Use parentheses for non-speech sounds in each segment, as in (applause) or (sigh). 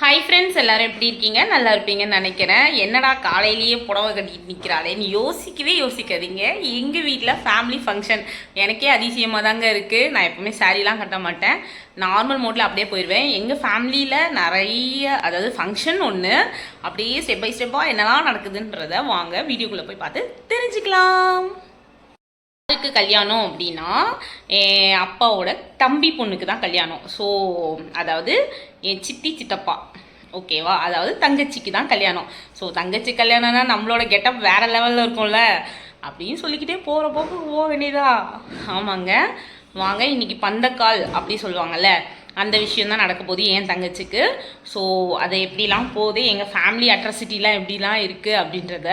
Hi friends எல்லோரும் எப்படி இருக்கீங்க? நல்லா இருப்பீங்கன்னு நினைக்கிறேன். என்னடா காலையிலேயே புடவை கட்டிட்டு நிற்கிறாளேன்னு யோசிக்கவே யோசிக்காதீங்க. எங்கள் வீட்டில் ஃபேமிலி ஃபங்க்ஷன் எனக்கே அதிசயமாக தாங்க இருக்குது நான் எப்போவுமே சாரீலாம் கட்ட மாட்டேன். நார்மல் மோட்டில் அப்படியே போயிடுவேன் எங்கள் ஃபேமிலியில் நிறைய அதாவது ஃபங்க்ஷன் ஒன்று அப்படியே ஸ்டெப் பை ஸ்டெப்பாக என்னெல்லாம் நடக்குதுன்றத வாங்க வீடியோக்குள்ளே போய் பார்த்து தெரிஞ்சுக்கலாம். யாருக்கு கல்யாணம் அப்படின்னா என் அப்பாவோட தம்பி பொண்ணுக்கு தான் கல்யாணம். ஸோ அதாவது என் சித்தி சித்தப்பா. ஓகேவா அதாவது தங்கச்சிக்கு தான் கல்யாணம். ஸோ தங்கச்சி கல்யாணம்னா நம்மளோட கெட்டப் வேறு லெவலில் இருக்கும்ல? அப்படின்னு சொல்லிக்கிட்டே போகிற போக்கு போக வேண்டியதா? ஆமாங்க. வாங்க இன்னைக்கு பந்தக்கால் அப்படி சொல்லுவாங்கல்ல? அந்த விஷயம் தான் நடக்க போகுது என் தங்கச்சிக்கு. ஸோ அதை எப்படிலாம் போகுது? எங்கள் ஃபேமிலி அட்ரஸிட்டிலாம் எப்படிலாம் இருக்குது அப்படின்றத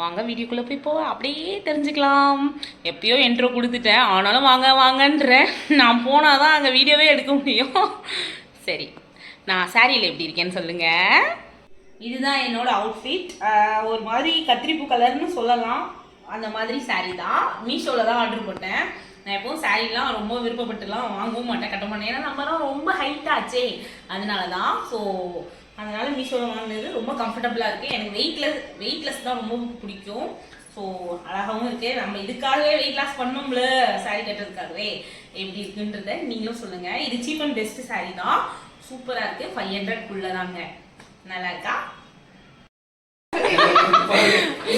வாங்க வீடியோக்குள்ளே போய் போ அப்படியே தெரிஞ்சுக்கலாம். எப்பயோ என்ட்ரோ கொடுத்துட்டேன். ஆனாலும் வாங்க வாங்கன்றேன் நான் போனால் தான் அங்கே வீடியோவே எடுக்க முடியும். சரி. நான் சாரியில் எப்படி இருக்கேன்னு சொல்லுங்கள் இதுதான் என்னோட அவுட்ஃபிட் ஒரு மாதிரி கத்திரிப்பூ கலர்னு சொல்லலாம். அந்த மாதிரி சாரீ தான். மீஷோவில் தான் ஆர்டர் போட்டேன். நான் எப்பவும் சாரீலாம் ரொம்ப விருப்பப்பட்டுலாம் வாங்கவும் மாட்டேன். கட்ட மாட்டேன். ஏன்னா நம்மலாம் ரொம்ப ஹைட்டாச்சே அதனால தான் ஸோ அதனால மீஷோவில் வாங்கினது ரொம்ப கம்ஃபர்டபுளாக இருக்குது எனக்கு வெயிட்லெஸ் வெயிட்லெஸ் தான் ரொம்ப பிடிக்கும். ஸோ அழகாகவும் இருக்குது நம்ம இதுக்காகவே வெயிட் லாஸ் பண்ணோம்ல saree கட்டுறதுக்காகவே. எப்படி இருக்குன்றத நீங்களும் சொல்லுங்கள் இது சீப் அண்ட் பெஸ்ட் saree தான். சூப்பராக இருக்குது ஃபைவ் ஹண்ட்ரட்குள்ளே தாங்க நல்லா இருக்கா?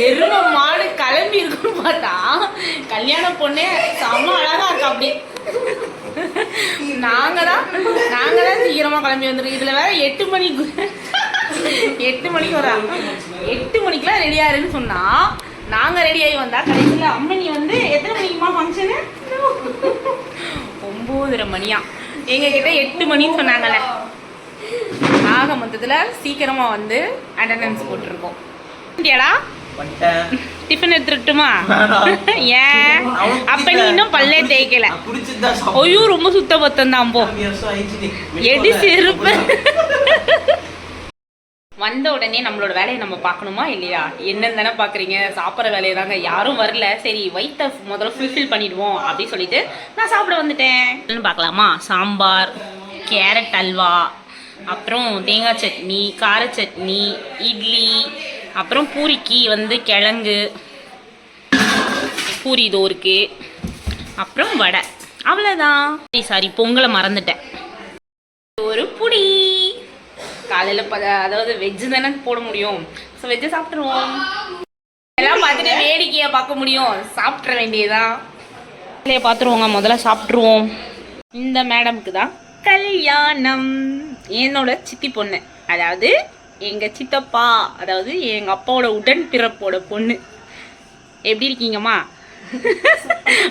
எரும மாடு கிளம்பி இருக்குன்னு பார்த்தா கல்யாண பொண்ணே செம்ம அழகா இருக்கா அப்படியே. நாங்கள் தான் நாங்கள் தான் சீக்கிரமா கிளம்பி வந்துருக்கோம் இதுல வேற எட்டு மணிக்கு எட்டு மணிக்கு வரா? எட்டு மணிக்கெல்லாம் ரெடி ஆயிருன்னு சொன்னா நாங்க ரெடி ஆகி வந்தா கடைசியில் அம்மனி வந்து எத்தனை மணிக்குமா ஃபங்க்ஷனு ஒன்பதரை மணியா? எங்க கிட்ட எட்டு மணின்னு சொன்னாங்கல்ல. ஆக மொத்தத்துல சீக்கிரமா வந்து அட்டண்டன்ஸ் போட்டிருக்கோம். இந்தியாடா டிஃபன் எடுத்துட்டுமா. (laughs) ஏன்? அப்ப நீ இன்னும் பல்லே தேய்க்கல. ஐயோ ரொம்ப சுத்த பத்தம் தான் போ. எடி செருப்பு. (laughs) வந்த உடனே நம்மளோட வேலையை நம்ம பார்க்கணுமா இல்லையா? என்னன்னு தானே பார்க்குறீங்க. சாப்பிட்ற வேலையை தாங்க. யாரும் வரல. சரி வயிற்ற முதல்ல ஃபுல்ஃபில் பண்ணிடுவோம் அப்படின்னு சொல்லிட்டு நான் சாப்பிட வந்துட்டேன். பார்க்கலாமா? சாம்பார் கேரட் அல்வா அப்புறம் தேங்காய் சட்னி கார சட்னி இட்லி அப்புறம் பூரிக்கு வந்து கிழங்கு பூரி இதோ இருக்கு அப்புறம் வடை. அவ்வளோதான் சாரி பொங்கலை மறந்துட்டேன். ஒரு புடி காலையில் ப அதாவது வெஜ்ஜு தானே போட முடியும். ஸோ வெஜ்ஜை சாப்பிட்ருவோம் எல்லாம் பார்த்துட்டு வேடிக்கையை பார்க்க முடியும். சாப்பிட்ற வேண்டியதான் இல்லையே பார்த்துருவோங்க. முதல்ல சாப்பிட்ருவோம் இந்த மேடம்க்கு தான் கல்யாணம். என்னோட சித்தி பொண்ணு. அதாவது எங்கள் சித்தப்பா அதாவது எங்கள் அப்பாவோட உடன் பிறப்போட பொண்ணு. எப்படி இருக்கீங்கம்மா?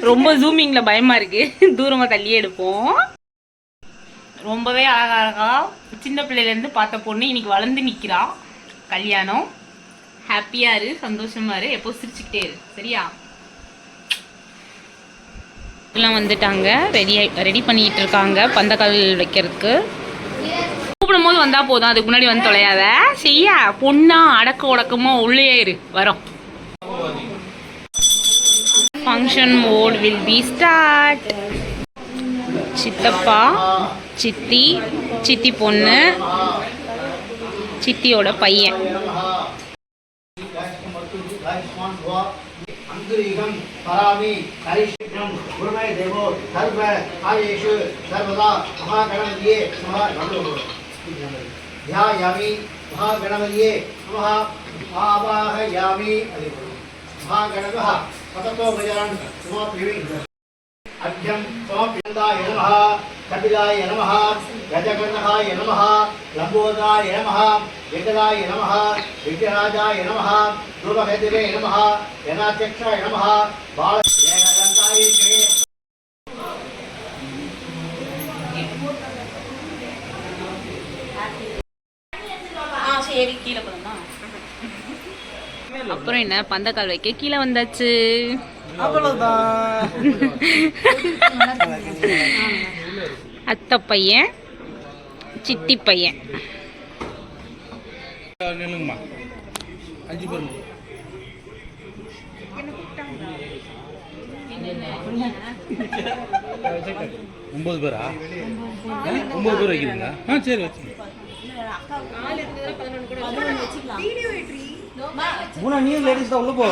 ரொம்ப ஜூமிங்கில் பயமாக இருக்குது தூரமாக தள்ளியே எடுப்போம். ரொம்பவே அழகா அழகா சின்ன பிள்ளையிலேருந்து பார்த்த பொண்ணு இன்னைக்கு வளர்ந்து நிற்கிறா கல்யாணம். ஹாப்பியாக இரு சந்தோஷமாக இரு. எப்போ சிரிச்சுக்கிட்டே இரு. சரியா? எல்லாம் வந்துட்டாங்க. ரெடி ரெடி பண்ணிட்டு இருக்காங்க. பந்தக்கால் வைக்கிறதுக்கு. கூப்பிடும் போது வந்தா போதும். அதுக்கு முன்னாடி வந்து தொலையாத. செய்யா. பொண்ணா அடக்க உடக்கமா உள்ளே இரு. வரோம். Function mode will be start சித்தப்பா சித்தி சித்தி பொண்ணு சித்தியோட பையன். அங்குரீகம் பராமி கரிஷ்ணம் குருமை தேவோ சர்வ ஆயேஷு சர்வதா மகாகணபதியே நமः நமோ. ध्यायामि महागणपतिये नमः। आवाहयामि महागणपः पततो गजान् समाप्यमि अभ्यं समाप्यन्दाय नमः। कपिलाय नमः। गजगणहाय नमः। लम्बोदराय नमः। विकलाय नमः। विघ्नराजाय नमः। ध्रुवहदिवे नमः। यनाध्यक्षाय नमः। बाल जय அப்புறம் என்ன? பந்தக்கால் வைக்க கீழே வந்தாச்சு. அத்தை பையன் சித்தி பையன். அஞ்சு பேர். ஒம்பது பேரா? வைக்கிறீங்களா? ஆ சரி வச்சுங்க மூணா நீயும் லேடிஸ் தான் உள்ள போ.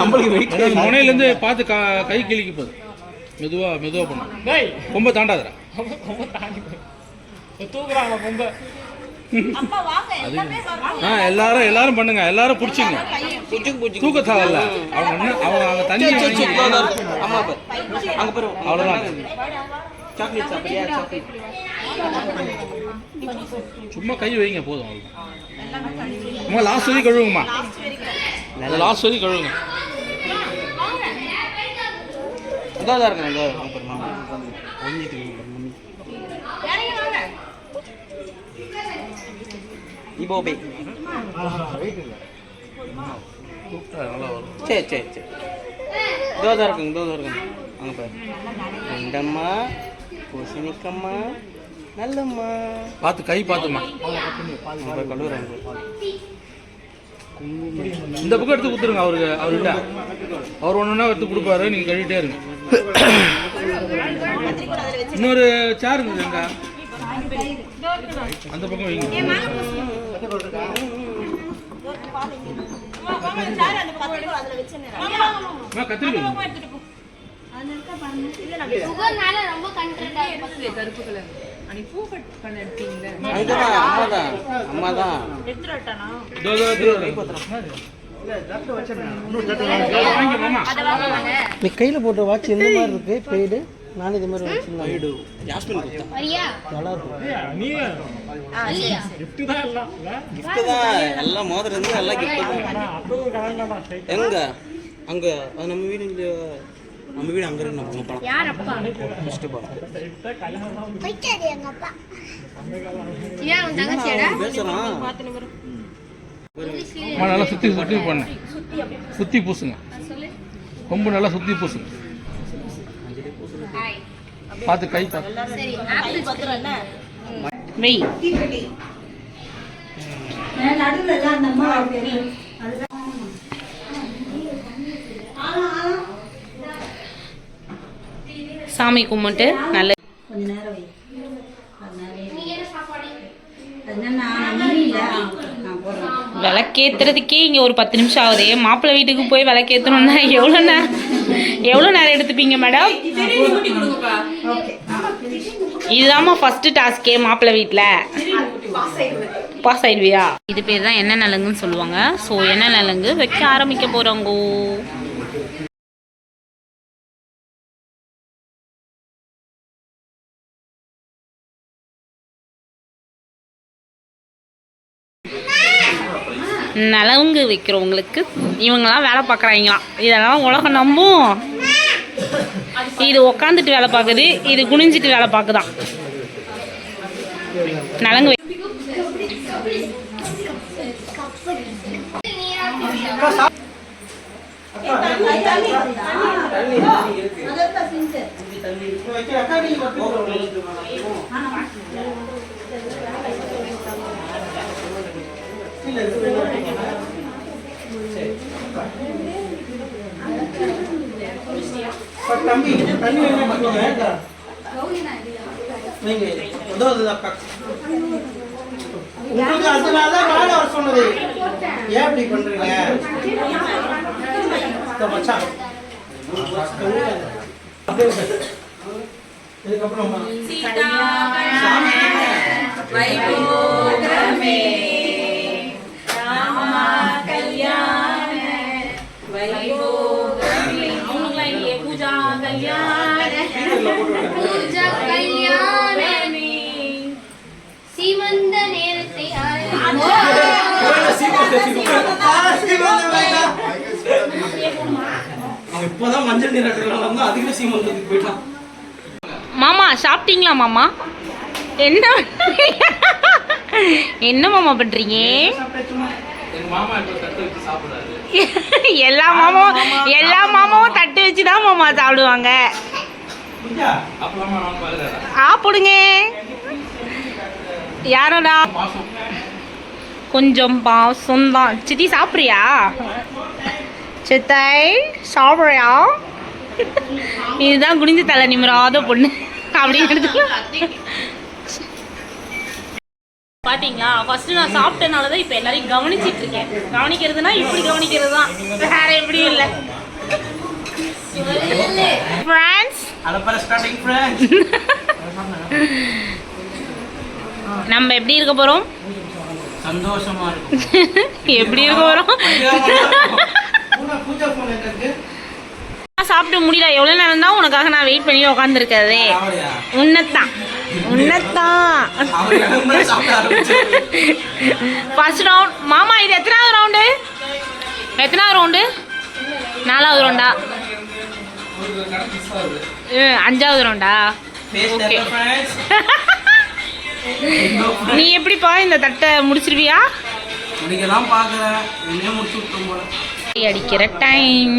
நம்மளுக்கு வெயிட் அதாவது முனையிலேருந்து பார்த்து கா கை கிழிக்க போகுது மெதுவாக மெதுவாக பண்ணும் ரொம்ப தாண்டாதடா. ஆ எல்லாரும் எல்லாரும் பண்ணுங்க. எல்லாரும் பிடிச்சிங்க. தூக்க தேவையில்ல அவங்க அவங்க தண்ணி அவ்வளோதான் சாக்லேட் சாப்பிடுறியா? சாக்லேட் சும்மா கை வைங்க போதும். அம்மா லாஸ்ட் வரைக்கும் கழுவுங்கம்மா. லாஸ்ட் வரைக்கும். கழுவுங்க இதாக தான் இருக்கேன் இதாக அங்க பாரு மாமா ஒழிஞ்சிட்டு இருக்கு பாரு மம்மி இப்போ. பே கூப்பிட்டா நல்லா வரும் சரி சரி சரி இதோ தான் இருக்குங்க இதோ தான் இருக்குங்க அங்கே பாரு ரெண்டம்மா பூசணிக்கம்மா நல்லம்மா பார்த்து கை பார்த்துமா இந்த பக்கம் எடுத்து கொடுத்துருங்க அவருக்கு அவர்கிட்ட அவர் ஒன்று ஒன்றா எடுத்து கொடுப்பாரு நீங்கள் கழுவிட்டே இருங்க இன்னொரு சேர் இருந்தது எங்க அந்த பக்கம் வைங்க அதுதான் அம்மா தான் அம்மா தான் மாமா. நீ கையில் போட்ட வாட்ச் எந்த மாதிரி இருக்கு? பெய்டு. நானும் இதே மாதிரி வச்சுருந்தேன். பெய்டு. ஜாஸ்மின் நல்லா கிஃப்ட் தான் எல்லாம் மோதிரம் இருந்து எல்லாம் கிஃப்ட் தான். எங்க? அங்க நம்ம வீடு நம்ம வீடு அங்க இருக்கு நம்ம படம் யார் அப்பா ஃபர்ஸ்ட் படம் போயிட்டாரு எங்க அப்பா. ஏன் உன் தங்கச்சியாடா? பேசுறான்? அம்மா, நல்லா சுற்றி சுற்றி பண்ணு. சுற்றி பூசுங்க. கொம்பு நல்லா சுற்றி பூசுங்க. பார்த்து கை பார்த்து சரி ஆப்பிள் வெய் சாமி கும்பிட்டு நல்ல கொஞ்ச நேரம் வை அதனால நீ என்ன சாப்பாடு என்னன்னா நான் இல்லை. நான் போடுறேன். விளக்கேத்துறதுக்கே இங்கே ஒரு பத்து நிமிஷம் ஆகுது. மாப்பிள்ளை வீட்டுக்கு போய் விளக்கேற்றணும்னா எவ்வளோ நேரம் எவ்வளோ நேரம் எடுத்துப்பீங்க மேடம் இதுதாம்மா ஃபஸ்ட்டு டாஸ்கே மாப்பிள்ளை வீட்டில் பாஸ் ஆயிடுவியா? இது பேர் தான் என்ன நலங்குன்னு சொல்லுவாங்க. ஸோ என்ன நலங்கு வைக்க ஆரம்பிக்க போகிறோங்கோ நலங்கு வைக்கிறவங்களுக்கு இவங்களாம் வேலை பார்க்குறாங்களாம். இதெல்லாம் உலகம் நம்பும். இது உக்காந்துட்டு வேலை பார்க்குது இது குனிஞ்சிட்டு வேலை பார்க்குதான். நலங்கு வை- தம்பி தண்ணி என்ன பண்ணுங்க நீங்க உதவுது உங்களுக்கு அதனால தான் மேல வர சொன்னது. ஏன் இப்படி பண்றீங்க? இதோ மச்சான். இதுக்கப்புறம். பூஜா அவன் இப்போதான் மஞ்சள் நீர் அட்டுலாம் வந்து அதிக சீமந்தத்துக்கு போயிட்டான். மாமா சாப்பிட்டீங்களா மாமா? என்ன? என்ன மாமா சாப்பிட்றாரு. எல்லா மாமாவும் எல்லா மாமாவும் தட்டு வச்சு தான் மாமா சாப்பிடுவாங்க. பார்க்குறேன் சாப்பிடுங்க யாரோடா? கொஞ்சம் பாசம் தான் சித்தி சாப்பிட்றியா? சித்தை சாப்பிட்றியா? இதுதான் குனிஞ்சு தலை நிமிராத பொண்ணு. அப்படின்னு சாப்பிட்டீங்களா ஃபர்ஸ்ட் நான் சாப்பிட்டனால தான் இப்போ எல்லாரையும் கவனிச்சிட்டு இருக்கேன் கவனிக்கிறதுனா இப்படி கவனிக்கிறது தான் வேற எப்படியும் இல்லை. நம்ம எப்படி இருக்க போறோம்? சந்தோஷமா இருக்கும். (laughs) எப்படி இருக்க போறோம் பூஜா போன் எங்க இருக்கு? நான் சாப்பிட்டு முடியல. எவ்வளோ நேரம் தான் உனக்காக நான் வெயிட் பண்ணி உட்காந்துருக்கதே உன்னத்தான். உன்னத்தான். ஃபர்ஸ்ட் ரவுண்ட் மாமா இது எத்தனாவது ரவுண்டு எத்தனாவது ரவுண்டு நாலாவது ரவுண்டா அஞ்சாவது ரவுண்டா ஓகே (laughs) நீ எப்படிப்பா இந்த தட்டை முடிச்சிருவியா? பார்க்குறேன். என்னையே முடிச்சு போல. அடிக்கிற டைம்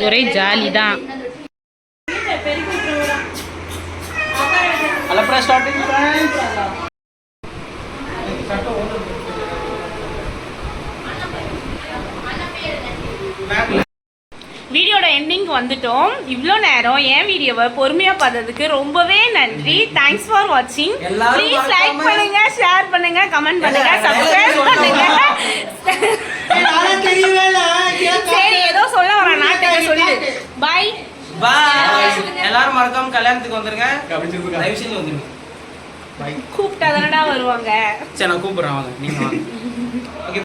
ஒரே ஜாலி தான் ஸ்டார்டிங் ஃப்ரெண்ட்ஸ் வீடியோட எண்டிங்க்கு வந்துட்டோம். இவ்வளோ நேரம் என் வீடியோவை பொறுமையாக பார்த்ததுக்கு ரொம்பவே நன்றி. தேங்க்ஸ் ஃபார் வாட்சிங் ப்ளீஸ் லைக் பண்ணுங்க ஷேர் பண்ணுங்க கமெண்ட் பண்ணுங்க சப்ஸ்கிரைப் பண்ணுங்க. சரி ஏதோ சொல்ல வரேன். நாட்டுக்கு சொல்லிடு பாய் பாய் எல்லாரும் மறக்காம கல்யாணத்துக்கு வந்துருங்க. தயவு செஞ்சு வந்துருங்க. கூப்பிட்டா தானடா வருவாங்க. சரி நான் கூப்பிடுறேன் வாங்க. நீங்க வாங்க. (laughs)